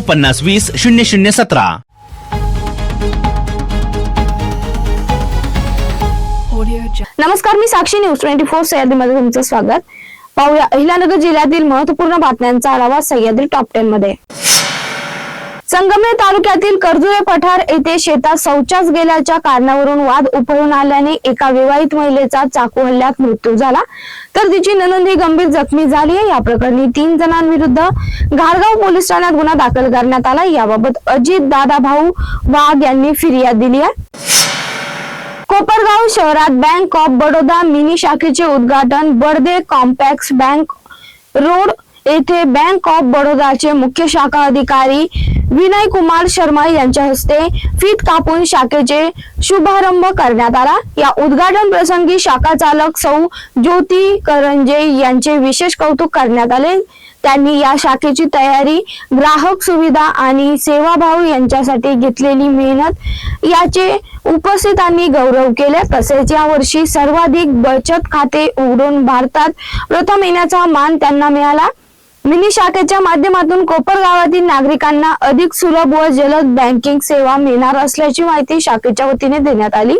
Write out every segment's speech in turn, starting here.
पन्नास वीस शून्य शून्य सतरा. नमस्कार मी साक्षी न्यूज ट्वेंटी फोर सह्याद्रीमध्ये तुमचं स्वागत. पाहूया अहिलानगर जिल्ह्यातील महत्त्वपूर्ण बातम्यांचा आढावा सह्याद्री टॉप टेन मध्ये. संगमनेर तालुक्यातील कर्जुळे पठार येथे शेतात शौचास गेल्याच्या कारणावरून वाद उफळून आल्याने एका विवाहित महिलेचा चाकू हल्ल्यात मृत्यू झाला. तर तिची ननंदी गंभीर जखमी झाली आहे. या प्रकरणी तीन जणांविरुद्ध घारगाव पोलीस ठाण्यात गुन्हा दाखल करण्यात आला. याबाबत अजित दादा भाऊ वाघ यांनी फिर्याद दिली आहे. कोपरगाव शहरात बँक ऑफ बडोदा मिनी शाखेचे उद्घाटन बर्दे कॉम्पॅक्स बँक रोड येथे बँक ऑफ बडोदाचे मुख्य शाखा अधिकारी विनय कुमार शर्मा यांच्या हस्ते फीत कापून शाखेचे शुभारंभ करण्यात आला. या उद्घाटन प्रसंगी शाखा चालक सौ ज्योती करंजे यांचे विशेष कौतुक करण्यात आले. त्यांनी या शाखेची तयारी ग्राहक सुविधा आणि सेवाभाव यांच्यासाठी घेतलेली मेहनत याचे उपस्थितांनी गौरव केले. तसेच या वर्षी सर्वाधिक बचत खाते उघडून भारतात प्रथम येण्याचा मान त्यांना मिळाला. मिनी शाखेच्या माध्यमातून कोपर गावातील नागरिकांना अधिक सुलभ व जलद बँकिंग सेवा मिळणार असल्याची माहिती शाखेच्या वतीने देण्यात आली.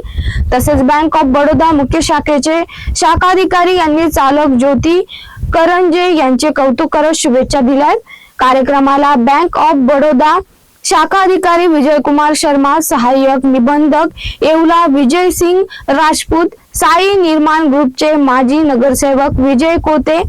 तसेच बँक ऑफ बडोदा मुख्य शाखेचे शाखाधिकारी यांनी चालक ज्योती करंजे यांचे कौतुक करत शुभेच्छा दिल्या कार्यक्रमाला बँक ऑफ बडोदा शाखा अधिकारी विजयकुमार शर्मा सहाय्यक निबंधक येवला विजय सिंग राजपूत साई निर्माण ग्रुपचे माजी नगरसेवक विजय कोते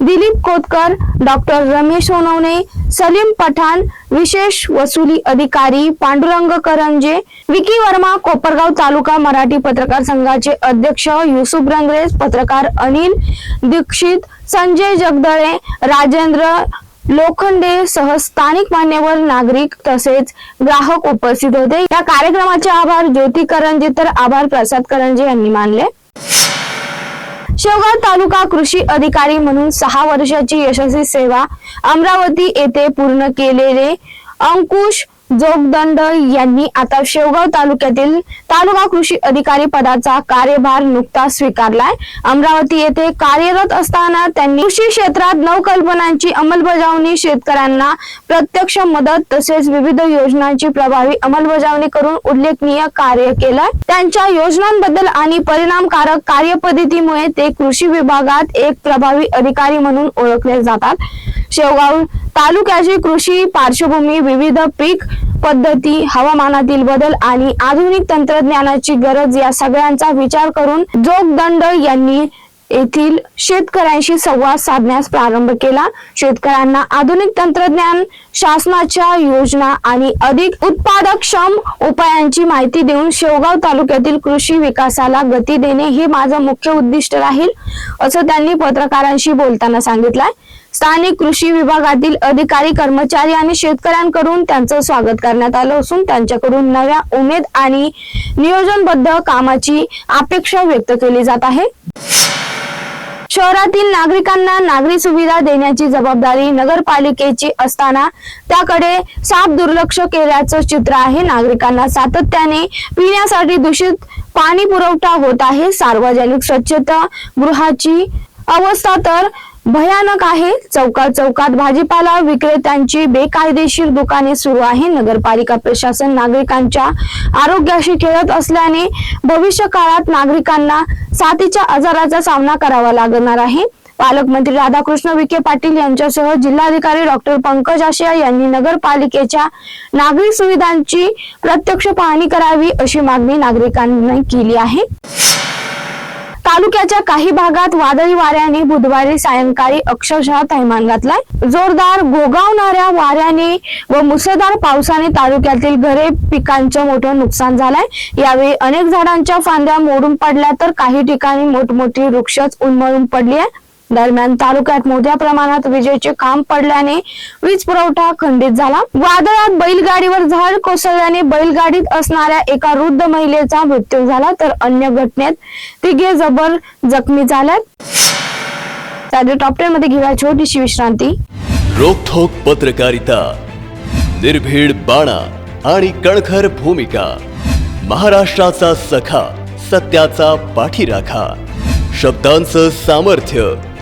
दिलीप कोतकर डॉक्टर रमेश सोनवणे सलीम पठाण विशेष वसुली अधिकारी पांडुरंग करंजे विकी वर्मा कोपरगाव तालुका मराठी पत्रकार संघाचे अध्यक्ष युसुफ रंगरेज पत्रकार अनिल दीक्षित संजय जगदळे राजेंद्र लोखंडे सह स्थानिक मान्यवर नागरिक तसेच ग्राहक उपस्थित होते. या कार्यक्रमाचे आभार ज्योती करंजे तर आभार प्रसाद करंजे यांनी मानले. शेवगाव तालुका कृषी अधिकारी म्हणून सहा वर्षाची यशस्वी सेवा अमरावती येथे पूर्ण केलेले अंकुश जोगदंड यांनी आता शेवगाव तालुक्यातील तालुका कृषी अधिकारी पदाचा कार्यभार नुकताच स्वीकारलाय. अमरावती येथे कार्यरत असताना त्यांनी कृषी क्षेत्रात नवकल्पनांची अंमलबजावणी शेतकऱ्यांना प्रत्यक्ष मदत तसेच विविध योजनांची प्रभावी अंमलबजावणी करून उल्लेखनीय कार्य केलंय. त्यांच्या योजनांबद्दल आणि परिणामकारक कार्यपद्धतीमुळे ते कृषी विभागात एक प्रभावी अधिकारी म्हणून ओळखले जातात. शेवगाव तालुक्याची कृषी पार्श्वभूमी विविध पीक पद्धती हवामानातील बदल आणि आधुनिक तंत्रज्ञानाची गरज या सगळ्यांचा विचार करून जोगदंड यांनी येथील शेतकऱ्यांशी संवाद साधण्यास प्रारंभ केला. शेतकऱ्यांना आधुनिक तंत्रज्ञान शासनाच्या योजना आणि अधिक उत्पादकक्षम उपायांची माहिती देऊन शेवगाव तालुक्यातील कृषी विकासाला गती देणे हे माझं मुख्य उद्दिष्ट राहील असं त्यांनी पत्रकारांशी बोलताना सांगितलंय. स्थानिक कृषी विभागातील अधिकारी कर्मचारी आणि शेतकऱ्यांकडून त्यांचं स्वागत करण्यात आलं असून त्यांच्याकडून नव्या उमेद आणि नियोजनबद्ध कामाची अपेक्षा व्यक्त केली जात आहे. शहरातील नागरिकांना नागरी सुविधा देण्याची जबाबदारी नगरपालिकेची असताना त्याकडे साफ दुर्लक्ष केल्याचं चित्र आहे. नागरिकांना सातत्याने पिण्यासाठी दूषित पाणी पुरवठा होत आहे. सार्वजनिक स्वच्छता गृहाची अवस्था तर भयानक आहे. चौकात चौकात भाजीपाला विक्रेत्यांची बेकायदेशीर दुकाने सुरू आहे. नगरपालिका प्रशासन नागरिकांच्या आरोग्याशी खेळत असल्याने भविष्य काळात नागरिकांना साथीच्या आजाराचा सामना करावा लागणार आहे. पालकमंत्री राधाकृष्ण विखे पाटील यांच्यासह जिल्हाधिकारी डॉक्टर पंकज आशिया यांनी नगरपालिकेच्या नागरिक सुविधांची प्रत्यक्ष पाहणी करावी अशी मागणी नागरिकांनी केली आहे. तालुक्याच्या काही भागात वादळी वाऱ्याने बुधवारी सायंकाळी अक्षरशः थैमान घातलाय. जोरदार गोगावणाऱ्या वाऱ्याने व मुसळधार पावसाने तालुक्यातील घरे पिकांचं मोठं नुकसान झालंय. यावेळी अनेक झाडांच्या फांद्या मोडून पडल्या तर काही ठिकाणी मोठमोठी वृक्षच उन्मळून पडली आहे दरम्यान तालुक्यात मोठ्या प्रमाणात विजेचे काम पडल्याने वीज पुरवठा खंडित झाला. वादळात बैलगाडीवर झाड कोसळल्याने बैलगाडीत असणाऱ्या एका वृद्ध महिलेचा मृत्यू झाला तर अन्य घटनेत तिघे जबर जखमी झाल्यात. सध्या टॉप टेन मध्ये घेऊया छोटीशी विश्रांती. रोखोक पत्रकारिता निर्भीड बाणा आणि कणखर भूमिका महाराष्ट्राचा सखा सत्याचा पाठीराखा शब्दांचं सामर्थ्य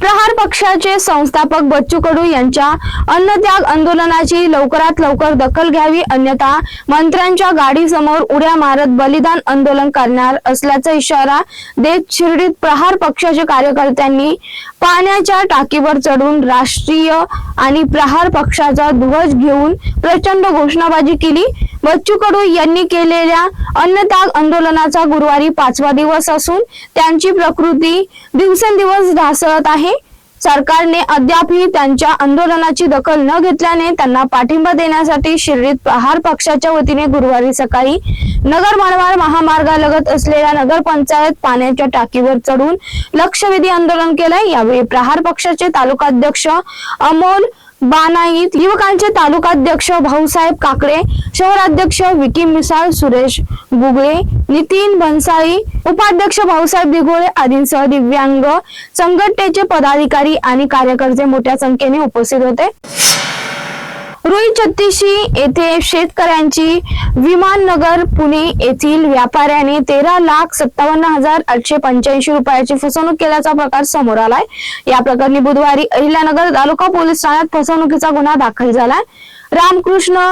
प्रहार पक्षाचे संस्थापक बच्चू कडू यांच्या अन्नत्याग आंदोलनाची लवकरात लवकर दखल घ्यावी अन्यथा मंत्र्यांच्या गाडीसमोर उड्या मारत बलिदान आंदोलन करणार असल्याचा इशारा देत शिर्डीत प्रहार पक्षाच्या कार्यकर्त्यांनी पाण्याच्या टाकीवर चढून राष्ट्रीय आणि प्रहार पक्षाचा ध्वज घेऊन प्रचंड घोषणाबाजी केली. बच्चू कडू यांनी केलेल्या अन्नत्याग आंदोलनाचा गुरुवारी पाचवा दिवस असून त्यांची प्रकृती दिवसेंदिवस ढासळत आहे. सरकारने अद्यापही त्यांच्या आंदोलनाची दखल न घेतल्याने त्यांना पाठिंबा देण्यासाठी शिर्डीत प्रहार पक्षाच्या वतीने गुरुवारी सकाळी नगर मनमाड महामार्गालगत असलेल्या नगरपंचायत पाण्याच्या टाकीवर चढून लक्षवेधी आंदोलन केलंय. यावेळी प्रहार पक्षाचे तालुकाध्यक्ष अमोल बानाईत युवकांचे तालुकाध्यक्ष भाऊसाहेब काकडे शहराध्यक्ष विकी मिसाळ सुरेश गुगळे नितीन भन्साळी उपाध्यक्ष भाऊसाहेब दिघोळे आदींसह दिव्यांग संघटनेचे पदाधिकारी आणि कार्यकर्ते मोठ्या संख्येने उपस्थित होते. रुई छत्तीशी येथे शेतकऱ्यांची विमाननगर पुणे येथील व्यापाऱ्याने तेरा लाख सत्तावन्न हजार आठशे पंच्याऐंशी रुपयाची फसवणूक केल्याचा प्रकार समोर आलाय. या प्रकरणी बुधवारी अहिल्यानगर तालुका पोलीस ठाण्यात फसवणुकीचा गुन्हा दाखल झालाय. रामकृष्ण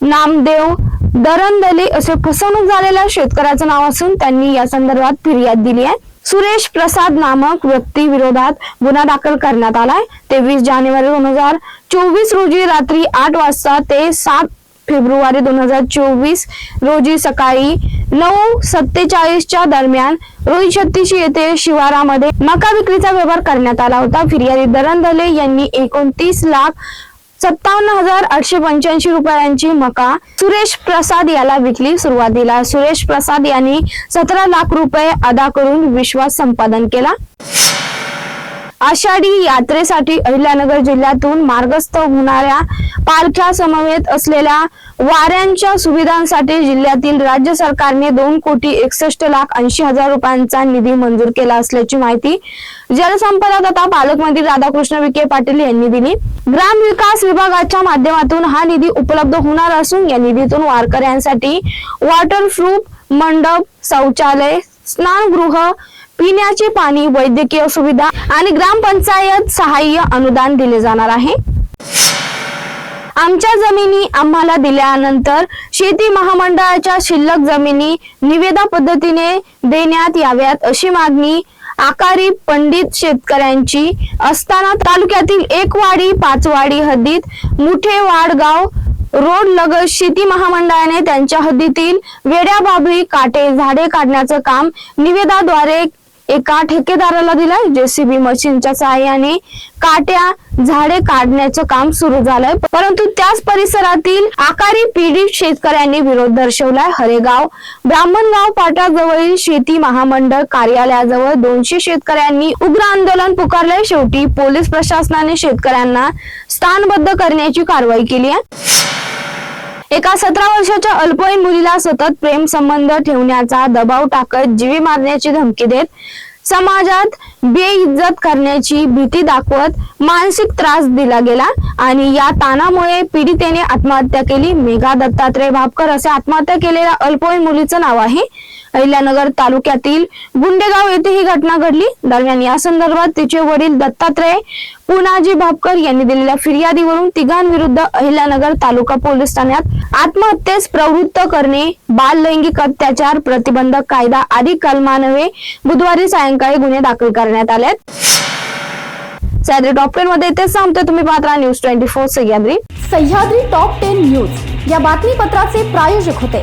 नामदेव दरंदले असे फसवणूक झालेल्या शेतकऱ्याचं नाव असून त्यांनी या संदर्भात फिर्याद दिली आहे. सुरेश प्रसाद नामक व्यक्ती विरोधात गुन्हा दाखल करण्यात आलाय. तेवीस जानेवारी दोन हजार चोवीस रोजी रात्री आठ वाजता ते सात फेब्रुवारी दोन हजार चोवीस रोजी सकाळी नऊ सत्तेचाळीसच्या दरम्यान रोहित छत्तीशी येथे शिवारामध्ये मका विक्रीचा व्यवहार करण्यात आला होता. फिर्यादी दरंदले यांनी एकोणतीस लाख सत्तावन्न हजार आठशे पंच्याऐंशी रुपयांची मका सुरेश प्रसाद याला विकली सुरुवातीला. सुरेश प्रसाद यांनी सतरा लाख रुपये अदा करून विश्वास संपादन केला. आषाढी यात्रेसाठी अहिल्यानगर जिल्ह्यातून मार्गस्थ होणाऱ्या पालख्या समवेत असलेल्या वाऱ्यांच्या सुविधांसाठी जिल्ह्यातील राज्य सरकारने दोन कोटी एकसष्ट लाख ऐंशी हजार रुपयांचा निधी मंजूर केला असल्याची माहिती जलसंपदा तथा पालकमंत्री राधाकृष्ण विखे पाटील यांनी दिली. ग्राम विकास विभागाच्या माध्यमातून हा निधी उपलब्ध होणार असून या निधीतून वारकऱ्यांसाठी वॉटरप्रूफ मंडप शौचालय स्नानगृह पिण्याचे पाणी वैद्यकीय सुविधा आणि ग्रामपंचायत सहाय्य अनुदान दिले जाणार आहे. आमच्या जमिनी आम्हाला दिल्यानंतर शेती महामंडळाच्या शिल्लक जमिनी निवेदा पद्धतीने देण्यात याव्यात अशी मागणी आकारी पंडित शेतकऱ्यांची असताना तालुक्यातील एकवाडी पाचवाडी हद्दीत मुठे वाडगाव रोड लगत शेती महामंडळाने त्यांच्या हद्दीतील वेड्या बाबळी काटे झाडे काढण्याचं काम निवेदाद्वारे एका ठेकेदाराला दिलाय. जेसीबी मशीनच्या सहाय्याने काट्या झाडे काढण्याचं काम सुरू झालंय. परंतु त्याच परिसरातील आकारी पीडित शेतकऱ्यांनी विरोध दर्शवलाय. हरेगाव ब्राह्मणगाव पाटाजवळील शेती महामंडळ कार्यालयाजवळ दोनशे शेतकऱ्यांनी उग्र आंदोलन पुकारलंय. शेवटी पोलीस प्रशासनाने शेतकऱ्यांना स्थानबद्ध करण्याची कारवाई केली आहे. एका सतरा वर्षाच्या अल्पवयीन मुलीला सतत प्रेम संबंध ठेवण्याचा दबाव टाकत जीवी मारण्याची धमकी देत समाजात बेइज्जत करण्याची भीती दाखवत मानसिक त्रास दिला गेला आणि या ताणामुळे पीडितेने आत्महत्या केली. मेघा दत्तात्रय भापकर असे आत्महत्या केलेल्या अल्पवयीन मुलीचं नाव आहे. अहिल्यानगर तालुक्यातील गुंडेगाव येथे ही घटना घडली. दरम्यान या संदर्भात तिचे वडील दत्तात्रय पुनाजी भापकर यांनी दिलेल्या फिर्यादीवरून तिघांविरुद्ध अहिल्यानगर तालुका पोलीस ठाण्यात आत्महत्येस प्रवृत्त करणे बाल लैंगिक अत्याचार प्रतिबंधक कायदा आदी कलमानवे बुधवारी सायंकाळी गुन्हे दाखल करण्यात आलेत. सह्याद्री टॉप टेन मध्ये इथेच सांगतोय तुम्ही पाहत news twenty four Sahyadri. Sahyadri top ten news. या बातमीपत्राचे प्रायोजक होते.